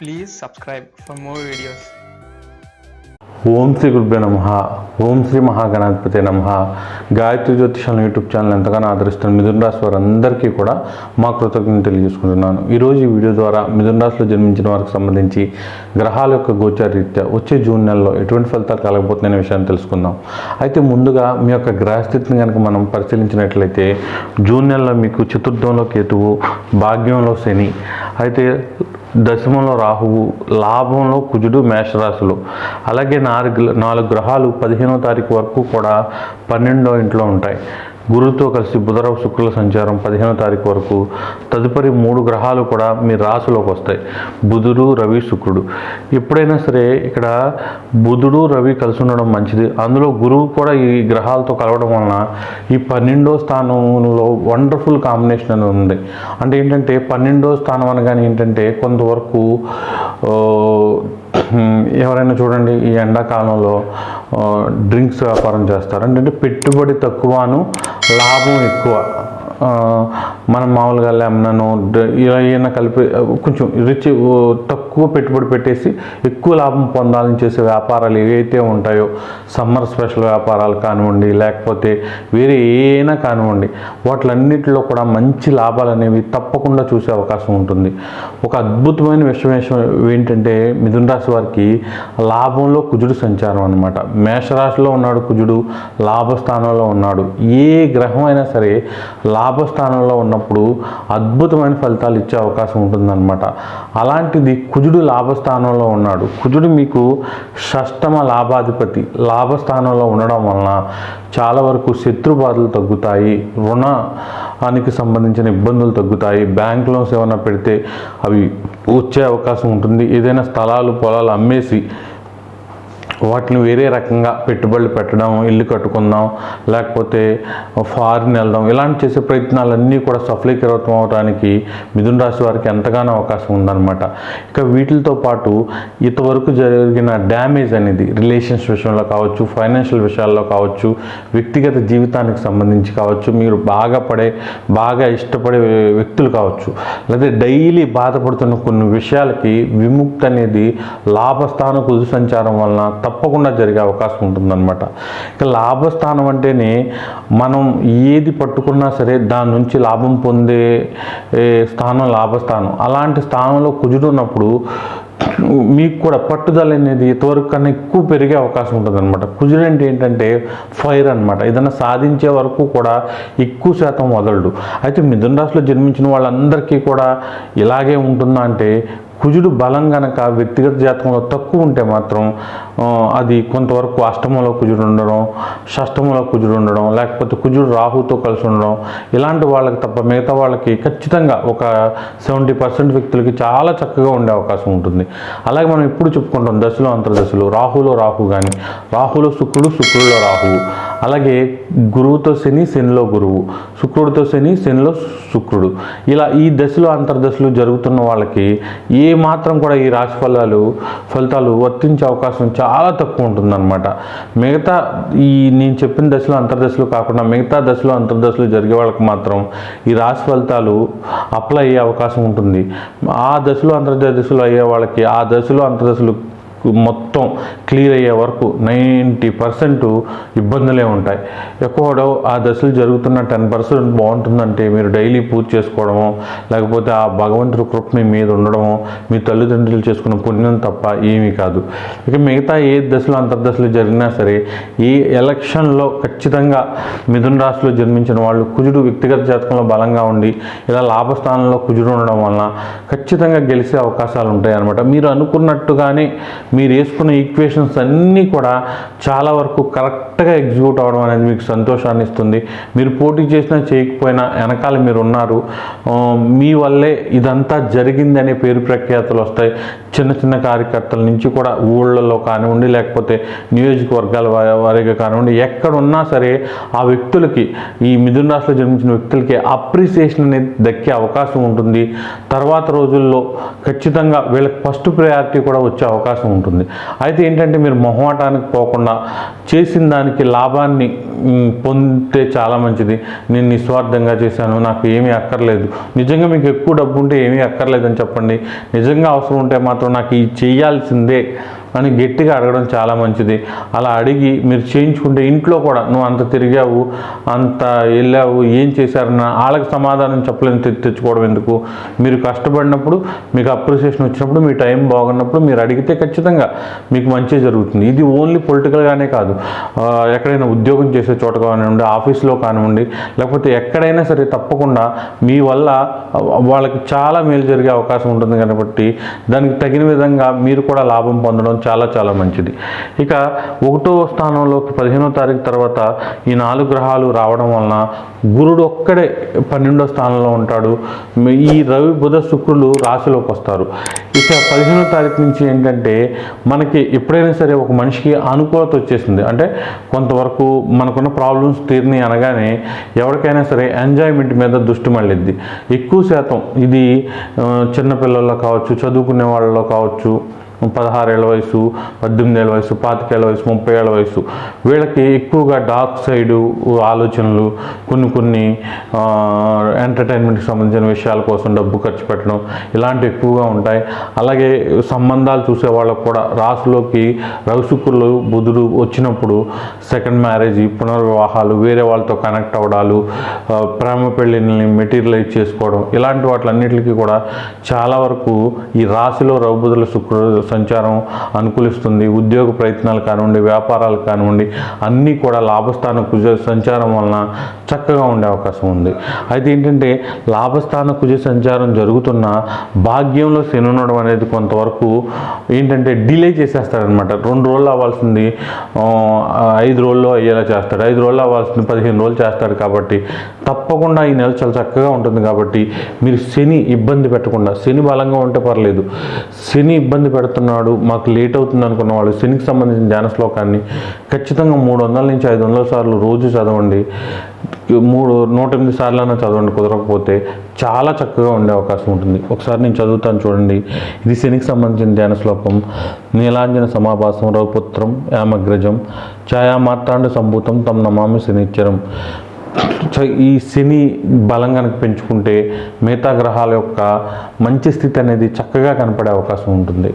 Please subscribe for more videos ఓం శ్రీ గురుభ్యో నమ. ఓం శ్రీ మహాగణాధిపతి నమ. గాయత్రి జ్యోతిషాలను యూట్యూబ్ ఛానల్ ఎంతగానో ఆదరిస్తున్న మిథున రాశి వారందరికీ కూడా మా కృతజ్ఞతలు తెలియజేసుకుంటున్నాను. ఈరోజు ఈ వీడియో ద్వారా మిథున రాశిలో జన్మించిన వారికి సంబంధించి గ్రహాల యొక్క గోచారీత్యా వచ్చే జూన్ నెలలో ఎటువంటి ఫలితాలు కలగబోతున్నాయనే విషయాన్ని తెలుసుకుందాం. అయితే ముందుగా మీ యొక్క గ్రహస్థితిని కనుక మనం పరిశీలించినట్లయితే జూన్ నెలలో మీకు చతుర్థంలో కేతువు భాగ్యంలో శని. అయితే దశమంలో రాహువు లాభంలో కుజుడు మేషరాశులు. అలాగే నాలుగు నాలుగు గ్రహాలు పదిహేనో తారీఖు వరకు కూడా పన్నెండో ఇంట్లో ఉంటాయి. గురుతో కలిసి బుధరావు శుక్రుల సంచారం పదిహేనో తారీఖు వరకు. తదుపరి మూడు గ్రహాలు కూడా మీ రాశిలోకి వస్తాయి. బుధుడు రవి శుక్రుడు. ఎప్పుడైనా సరే ఇక్కడ బుధుడు రవి కలిసి ఉండడం మంచిది. అందులో గురువు కూడా ఈ గ్రహాలతో కలవడం వలన ఈ పన్నెండో స్థానంలో వండర్ఫుల్ కాంబినేషన్ అని ఉంది. అంటే ఏంటంటే పన్నెండో స్థానం అనగానే ఏంటంటే కొంతవరకు ఎవరైనా చూడండి ఈ ఎండాకాలంలో డ్రింక్స్ వ్యాపారం చేస్తారు. అంటే పెట్టుబడి తక్కువను లాభం ఎక్కువ. మనం మామూలుగా లెమ్నను ఇలా ఏమైనా కలిపి కొంచెం రిచ్ తక్కువ పెట్టుబడి పెట్టేసి ఎక్కువ లాభం పొందాలని చేసే వ్యాపారాలు ఏవైతే ఉంటాయో సమ్మర్ స్పెషల్ వ్యాపారాలు కానివ్వండి లేకపోతే వేరే ఏమైనా కానివ్వండి వాటిలన్నిటిలో కూడా మంచి లాభాలు అనేవి తప్పకుండా చూసే అవకాశం ఉంటుంది. ఒక అద్భుతమైన విషయం ఏంటంటే మిథున్ రాశి వారికి లాభంలో కుజుడు సంచారం అనమాట మేషరాశిలో ఉన్నాడు కుజుడు లాభస్థానంలో ఉన్నాడు. ఏ గ్రహం అయినా సరే లాభ లాభస్థానంలో ఉన్నప్పుడు అద్భుతమైన ఫలితాలు ఇచ్చే అవకాశం ఉంటుందన్నమాట. అలాంటిది కుజుడు లాభస్థానంలో ఉన్నాడు. కుజుడు మీకు షష్టమ లాభాధిపతి. లాభస్థానంలో ఉండడం వలన చాలా వరకు శత్రు బాధలు తగ్గుతాయి రుణానికి సంబంధించిన ఇబ్బందులు తగ్గుతాయి బ్యాంక్ లోన్స్ ఏమైనా పెడితే అవి వచ్చే అవకాశం ఉంటుంది. ఏదైనా స్థలాలు పొలాలు అమ్మేసి వాటిని వేరే రకంగా పెట్టుబడులు పెట్టడం ఇల్లు కట్టుకుందాం లేకపోతే ఫారిన్ వెళ్దాం ఇలాంటి చేసే ప్రయత్నాలన్నీ కూడా సఫలీకృతం అవడానికి మిథున రాశి వారికి ఎంతగానో అవకాశం ఉందన్నమాట. ఇక వీటితో పాటు ఇంతవరకు జరిగిన డ్యామేజ్ అనేది రిలేషన్స్ విషయంలో కావచ్చు ఫైనాన్షియల్ విషయాల్లో కావచ్చు వ్యక్తిగత జీవితానికి సంబంధించి కావచ్చు మీరు బాగా పడే బాగా ఇష్టపడే వ్యక్తులు కావచ్చు లేదా డైలీ బాధపడుతున్న కొన్ని విషయాలకి విముక్తి అనేది లాభస్థానం కుదు సంచారం వలన తప్పకుండా జరిగే అవకాశం ఉంటుందన్నమాట. ఇక లాభస్థానం అంటేనే మనం ఏది పట్టుకున్నా సరే దాని నుంచి లాభం పొందే స్థానం లాభస్థానం. అలాంటి స్థానంలో కుజుడు ఉన్నప్పుడు మీకు కూడా పట్టుదల అనేది ఇంతవరకు కన్నా ఎక్కువ పెరిగే అవకాశం ఉంటుంది అనమాట కుజుడు అంటే ఏంటంటే ఫైర్ అనమాట ఏదైనా సాధించే వరకు కూడా ఎక్కువ శాతం వదలడు. అయితే మిథున రాశిలో జన్మించిన వాళ్ళందరికీ కూడా ఇలాగే ఉంటుందా అంటే కుజుడు బలం గనక వ్యక్తిగత జాతకంలో తక్కువ ఉంటే మాత్రం అది కొంతవరకు అష్టమంలో కుజుడు ఉండడం షష్టమంలో కుజుడు ఉండడం లేకపోతే కుజుడు రాహుతో కలిసి ఉండడం ఇలాంటి వాళ్ళకి తప్ప మిగతా వాళ్ళకి ఖచ్చితంగా ఒక సెవెంటీ పర్సెంట్ వ్యక్తులకి చాలా చక్కగా ఉండే అవకాశం ఉంటుంది. అలాగే మనం ఇప్పుడు చెప్పుకుంటాం దశలో అంతర్దశలు రాహులో రాహు కానీ రాహులో శుక్రుడు శుక్రుడిలో రాహువు. అలాగే గురువుతో శని శనిలో గురువు శుక్రుడితో శని శనిలో శుక్రుడు. ఇలా ఈ దశలో అంతర్దశలు జరుగుతున్న వాళ్ళకి ఏ మాత్రం కూడా ఈ రాశి ఫలాలు ఫలితాలు వర్తించే అవకాశం చాలా తక్కువ ఉంటుందన్నమాట. మిగతా ఈ నేను చెప్పిన దశలో అంతర్దశలు కాకుండా మిగతా దశలో అంతర్దశలు జరిగే వాళ్ళకి మాత్రం ఈ రాశి ఫలితాలు అప్లై అయ్యే అవకాశం ఉంటుంది. ఆ దశలో అంతర్దశలు అయ్యే వాళ్ళకి ఆ దశలో అంతర్దశలు మొత్తం క్లియర్ అయ్యే వరకు నైంటీ పర్సెంట్ ఇబ్బందులే ఉంటాయి. ఎక్కువ ఆ దశలు జరుగుతున్న టెన్ పర్సెంట్ బాగుంటుందంటే మీరు డైలీ పూజ చేసుకోవడము లేకపోతే ఆ భగవంతుడి కృప మీ మీద ఉండడము మీ తల్లిదండ్రులు చేసుకున్న పుణ్యం తప్ప ఏమీ కాదు. ఇక మిగతా ఏ దశలో అంతర్దశలు జరిగినా సరే ఈ ఎలక్షన్లో ఖచ్చితంగా మిథున రాశిలో జన్మించిన వాళ్ళు కుజుడు వ్యక్తిగత జాతకంలో బలంగా ఉండి ఇలా లాభస్థానంలో కుజుడు ఉండడం వలన ఖచ్చితంగా గెలిచే అవకాశాలు ఉంటాయి అనమాట మీరు అనుకున్నట్టుగానే మీరు వేసుకున్న ఈక్వేషన్స్ అన్నీ కూడా చాలా వరకు కరెక్ట్గా ఎగ్జిక్యూట్ అవ్వడం అనేది మీకు సంతోషాన్ని ఇస్తుంది. మీరు పోటీ చేసినా చేయకపోయినా వెనకాల మీరు ఉన్నారు. మీ వల్లే ఇదంతా జరిగింది అనే పేరు ప్రఖ్యాతలు వస్తాయి. చిన్న చిన్న కార్యకర్తల నుంచి కూడా ఊళ్ళలో కానివ్వండి లేకపోతే నియోజకవర్గాల వా- వారిగా కానివ్వండి ఎక్కడ ఉన్నా సరే ఆ వ్యక్తులకి ఈ మిథున రాశిలో జన్మించిన వ్యక్తులకి అప్రిసియేషన్ అనేది దక్కే అవకాశం ఉంటుంది. తర్వాత రోజుల్లో ఖచ్చితంగా వీళ్ళకి ఫస్ట్ ప్రయారిటీ కూడా వచ్చే అవకాశం ఉంటుంది. అయితే ఏంటంటే మీరు మొహమాటానికి పోకుండా చేసిన దానికి లాభాన్ని పొందితే చాలా మంచిది. నేను నిస్వార్థంగా చేశాను నాకు ఏమీ అక్కర్లేదు. నిజంగా మీకు ఎక్కువ డబ్బు ఉంటే ఏమీ అక్కర్లేదని చెప్పండి. నిజంగా అవసరం ఉంటే మాత్రం నాకు ఇది చేయాల్సిందే. అని గట్టిగా అడగడం చాలా మంచిది. అలా అడిగి మీరు చేయించుకుంటే ఇంట్లో కూడా నువ్వు అంత తిరిగావు అంత వెళ్ళావు ఏం చేశారన్న వాళ్ళకి సమాధానం చెప్పలేని తెచ్చుకోవడం ఎందుకు? మీరు కష్టపడినప్పుడు మీకు అప్రిసియేషన్ వచ్చినప్పుడు మీ టైం బాగున్నప్పుడు మీరు అడిగితే ఖచ్చితంగా మీకు మంచి జరుగుతుంది. ఇది ఓన్లీ పొలిటికల్గానే కాదు. ఎక్కడైనా ఉద్యోగం చేసే చోట కానివ్వండి ఆఫీస్లో కానివ్వండి లేకపోతే ఎక్కడైనా సరే తప్పకుండా మీ వల్ల వాళ్ళకి చాలా మేలు జరిగే అవకాశం ఉంటుంది కాబట్టి దానికి తగిన విధంగా మీరు కూడా లాభం పొందడం చాలా చాలా మంచిది. ఇక ఒకటో స్థానంలోకి పదిహేనో తారీఖు తర్వాత ఈ నాలుగు గ్రహాలు రావడం వలన గురుడు ఒక్కడే పన్నెండో స్థానంలో ఉంటాడు. ఈ రవి బుధ శుక్రులు రాశిలోకి వస్తారు. ఇక పదిహేనో తారీఖు నుంచి ఏంటంటే మనకి ఎప్పుడైనా సరే ఒక మనిషికి అనుకూలత వచ్చేసింది. అంటే కొంతవరకు మనకున్న ప్రాబ్లమ్స్ తీరినాయి అనగానే ఎవరికైనా సరే ఎంజాయ్మెంట్ మీద దృష్టి మళ్ళిద్ది. ఎక్కువ శాతం ఇది చిన్నపిల్లల్లో కావచ్చు చదువుకునే వాళ్ళలో కావచ్చు పదహారేళ్ళ వయసు పద్దెనిమిది ఏళ్ళ వయసు పాతికేళ్ళ వయసు ముప్పై ఏళ్ళ వయసు. వీళ్ళకి ఎక్కువగా డార్క్ సైడు ఆలోచనలు కొన్ని కొన్ని ఎంటర్టైన్మెంట్కి సంబంధించిన విషయాల కోసం డబ్బు ఖర్చు పెట్టడం ఇలాంటివి ఎక్కువగా ఉంటాయి. అలాగే సంబంధాలు చూసే వాళ్ళకు కూడా రాసులోకి రవిశుక్రులు బుధుడు వచ్చినప్పుడు సెకండ్ మ్యారేజ్ పునర్వివాహాలు వేరే వాళ్ళతో కనెక్ట్ అవ్వడాలు ప్రేమ పెళ్ళిని మెటీరియలైజ్ చేసుకోవడం ఇలాంటి వాటిలన్నిటికీ కూడా చాలా వరకు ఈ రాశిలో రౌబుధుల శుక్రుడు సంచారం అనుకూలిస్తుంది. ఉద్యోగ ప్రయత్నాలు కానివ్వండి వ్యాపారాలు కానివ్వండి అన్నీ కూడా లాభస్థాన కుజ సంచారం వలన చక్కగా ఉండే అవకాశం ఉంది. అయితే ఏంటంటే లాభస్థాన కుజ సంచారం జరుగుతున్న భాగ్యంలో శని ఉండడం అనేది కొంతవరకు ఏంటంటే డిలే చేసేస్తాడనమాట రెండు రోజులు అవ్వాల్సింది ఐదు రోజుల్లో అయ్యేలా చేస్తాడు. ఐదు రోజులు అవ్వాల్సింది పదిహేను రోజులు చేస్తాడు కాబట్టి తప్పకుండా ఈ నెల చాలా చక్కగా ఉంటుంది కాబట్టి మీరు శని ఇబ్బంది పెట్టకుండా శని బలంగా ఉంటే పర్లేదు. శని ఇబ్బంది పెడుతున్నాడు మాకు లేట్ అవుతుంది అనుకున్న వాళ్ళు శనికి సంబంధించిన ధ్యాన శ్లోకాన్ని ఖచ్చితంగా మూడు వందల నుంచి ఐదు వందల సార్లు రోజు చదవండి. మూడు నూట ఎనిమిది సార్లు అయినా చదవండి కుదరకపోతే చాలా చక్కగా ఉండే అవకాశం ఉంటుంది. ఒకసారి నేను చదువుతాను చూడండి. ఇది శనికి సంబంధించిన ధ్యాన శ్లోకం. నీలాంజన సమాభాసం రఘుపుత్రం యామగ్రజం ఛాయా మార్తాండ సంభూతం తమ నమామి శనిచ్చరం. చ- ఈ శని బలం కనుక పెంచుకుంటే మిగతా గ్రహాల యొక్క మంచి స్థితి అనేది చక్కగా కనపడే అవకాశం ఉంటుంది.